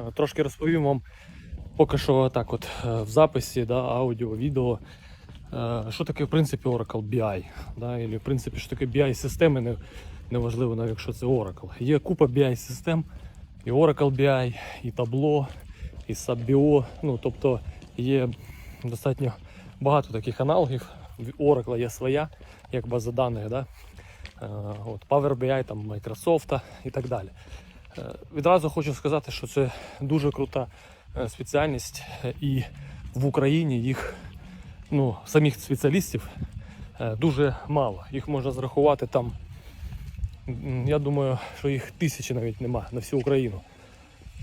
Е, Трошки розповім вам поки що так от е, в записі, да, аудіо, відео. е, Що таке в принципі Oracle BI? Да, і в принципі, що таке BI-системи, не, неважливо навіть якщо це Oracle. Є купа BI-систем, і Oracle BI, і Tableau, і SAP Ну, тобто є достатньо багато таких аналогів. В Oracle є своя, як база даних, да? От Power BI, там, Microsoft і так далі. Е, Відразу хочу сказати, що це дуже крута е, спеціальність, е, і в Україні їх ну, самих спеціалістів дуже мало. Їх можна зрахувати там. Я думаю, що їх тисячі навіть нема на всю Україну.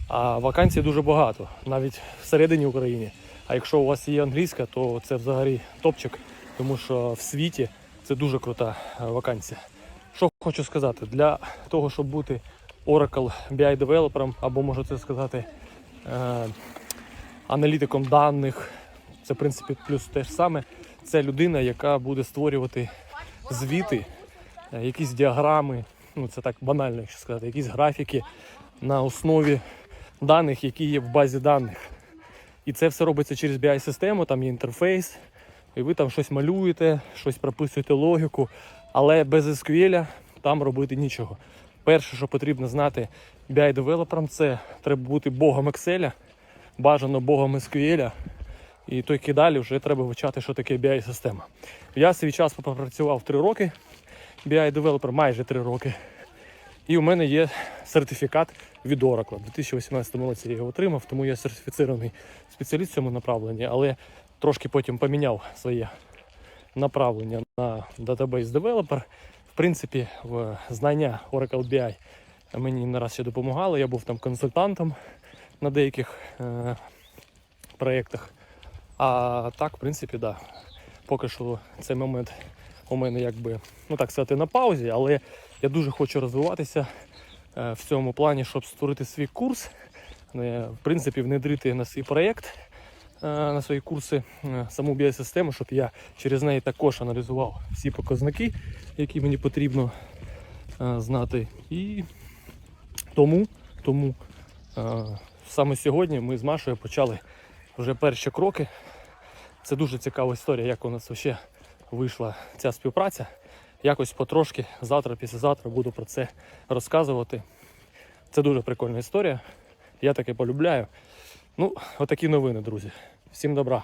А вакансій дуже багато, навіть всередині України. А якщо у вас є англійська, то це взагалі топчик, тому що в світі це дуже крута вакансія. Що хочу сказати, для того, щоб бути Oracle BI девелопером, або можу це сказати е, аналітиком даних, це в принципі плюс те ж саме. Це людина, яка буде створювати звіти, е, якісь діаграми, ну це так банально, якщо сказати, якісь графіки на основі даних, які є в базі даних. І це все робиться через BI-систему, там є інтерфейс, і ви там щось малюєте, щось прописуєте логіку, але без SQL там робити нічого. Перше, що потрібно знати BI-девелоперам, це треба бути богом Excel, бажано богом SQL, і тільки далі вже треба вивчати, що таке BI-система. Я свій час попрацював 3 роки, BI-девелопер майже 3 роки. І у мене є сертифікат від Oracle. У 2018 році я його отримав, тому я сертифіцирований спеціаліст в цьому направленні, але трошки потім поміняв своє направлення на Database Developer. В принципі, знання Oracle BI мені не раз ще допомагали. Я був там консультантом на деяких е, проєктах. А так, в принципі, да. Поки що цей момент у мене якби, ну так сказати, на паузі, але я дуже хочу розвиватися е, в цьому плані, щоб створити свій курс, е, в принципі, внедрити на свій проєкт, на свої курси е, саму BI-систему, щоб я через неї також аналізував всі показники, які мені потрібно е, знати. І тому, тому е, саме сьогодні ми з Машою почали вже перші кроки. Це дуже цікава історія, як у нас ще вийшла ця співпраця. Якось потрошки, завтра, післязавтра буду про це розказувати. Це дуже прикольна історія. Я таке полюбляю. Ну, отакі новини, друзі. Всім добра.